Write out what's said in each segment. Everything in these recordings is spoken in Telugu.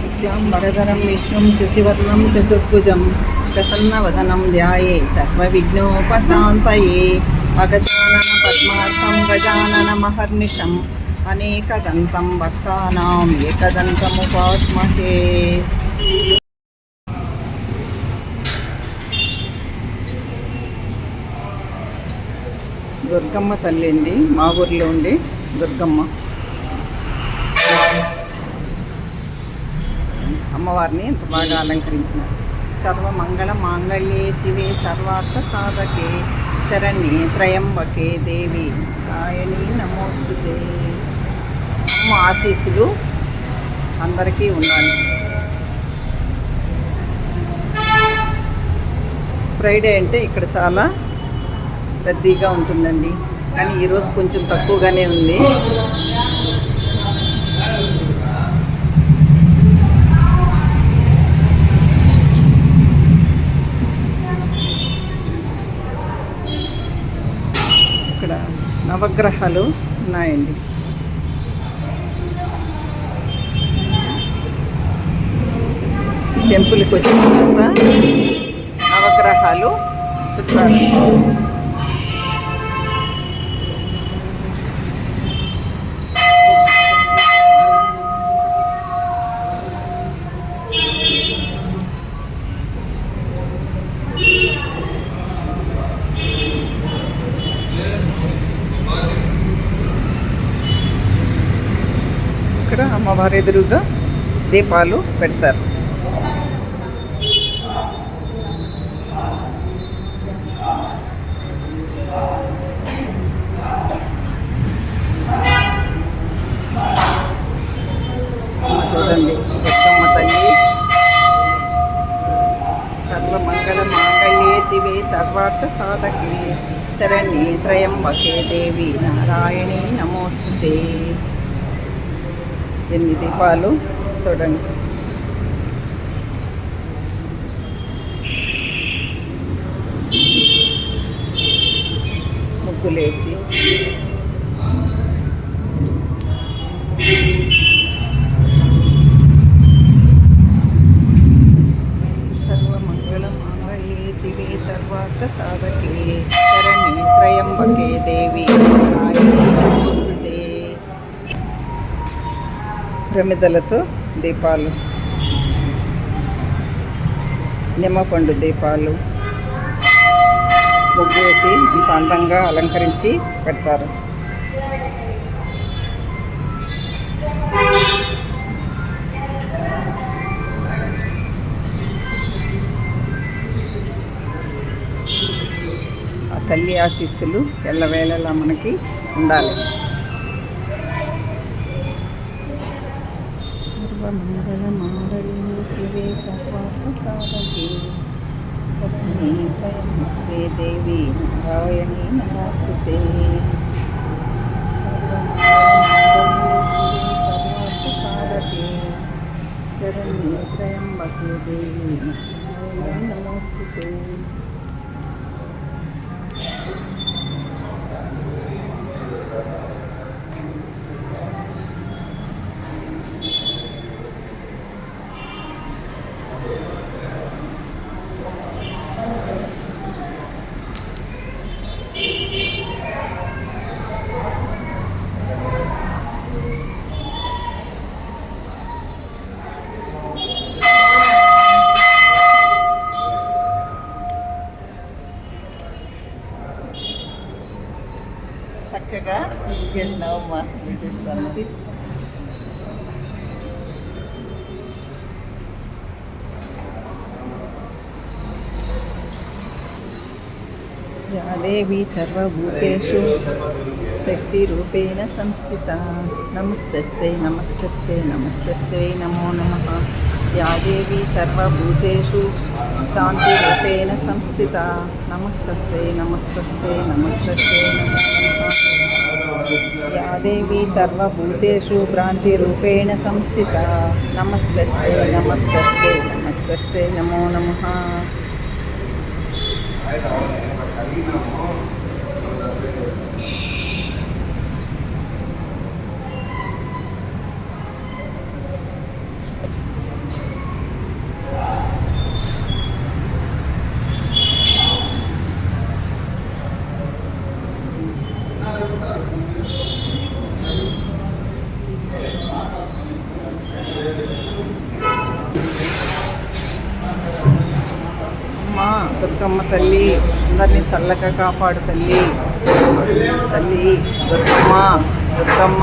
శుక్లాం వరదరం విష్ణుం శశివర్ణం చతుర్భుజం ప్రసన్నవదనం ధ్యాయే సర్వవిఘ్నోపశాంతయే అగజానన పద్మార్థం గజానన మహర్నిశం అనేకదంతం భక్తానాం ఏకదంతముపాస్మహే దుర్గమ్మ తల్లి అండి మా ఊర్లో ఉండే దుర్గమ్మ. అమ్మవారిని ఎంత బాగా అలంకరించినారు. సర్వమంగళ మాంగళ్యే శివే సర్వార్థ సాధకే శరణ్యే త్రయంబకే దేవి. రాయణి నమోస్తుతే అమ్మ ఆశీస్సులు అందరికీ ఉండాలి. ఫ్రైడే అంటే ఇక్కడ చాలా రద్దీగా ఉంటుందండి. కానీ ఈరోజు కొంచెం తక్కువగానే ఉంది. ఇక్కడ నవగ్రహాలు ఉన్నాయండి. టెంపుల్కి వచ్చిన తర్వాత నవగ్రహాలు చుట్టారు ఇక్కడ ఎదురుగా దీపాలు పెడతారు. చూడండి పెద్దమ్మ తల్లి. సర్వమంగళ మాంగళ్యే శివే సర్వార్థ సాధకే. శరణ్యే త్రయంబకే దేవి నారాయణి నమోస్తుతే. ఎన్ని దీపాలు చూడండి. ముగ్గులేసి. సర్వమంగళ శివే సర్వార్థ సాధకే శరణ్యే త్రయంబకే దేవి. ప్రమిదలతో దీపాలు. నిమ్మపండు దీపాలు. ముగ్గేసి ఇంత అందంగా అలంకరించి పెడతారు. ఆ తల్లి ఆశీస్సులు ఎల్లవేళలా మనకి ఉండాలి. సర్వమంగళమాంగళ్యే శివే సర్వార్థ సాధకే. శరణ్యే త్రయంబకే దేవి నారాయణి నమోస్తుతే. సర్వమంగళమాంగళ్యే శివే సర్వార్థ సాధకే. శరణ్యే త్రయంబకే దేవి నారాయణి నమోస్తుతే. తీస్తాను యాదేవి సర్వభూతేషు శక్తిరూపేణ సంస్థిత నమస్తస్తే నమస్తస్తే నమస్తస్తే నమో నమ యాదేవి సర్వభూతేషు శాంతిరూపేణ సంస్థిత. నమస్తస్తే నమస్తస్తే నమస్తస్తే. యాదేవి సర్వభూతేషు భ్రాంతిరూపేణ సంస్థిత. నమస్తస్తే నమస్తస్తే నమస్తస్తే నమో నమ. బతుకమ్మ తల్లి అందరినీ చల్లగా కాపాడు తల్లి. తల్లి బతుకమ్మ బతుకమ్మ బతుకమ్మ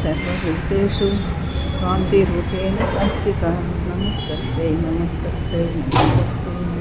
సర్వ సర్వభూతేషు కాంతిరూపేణ సంస్థిత నమస్తస్తే నమస్తస్తే నమస్తస్తే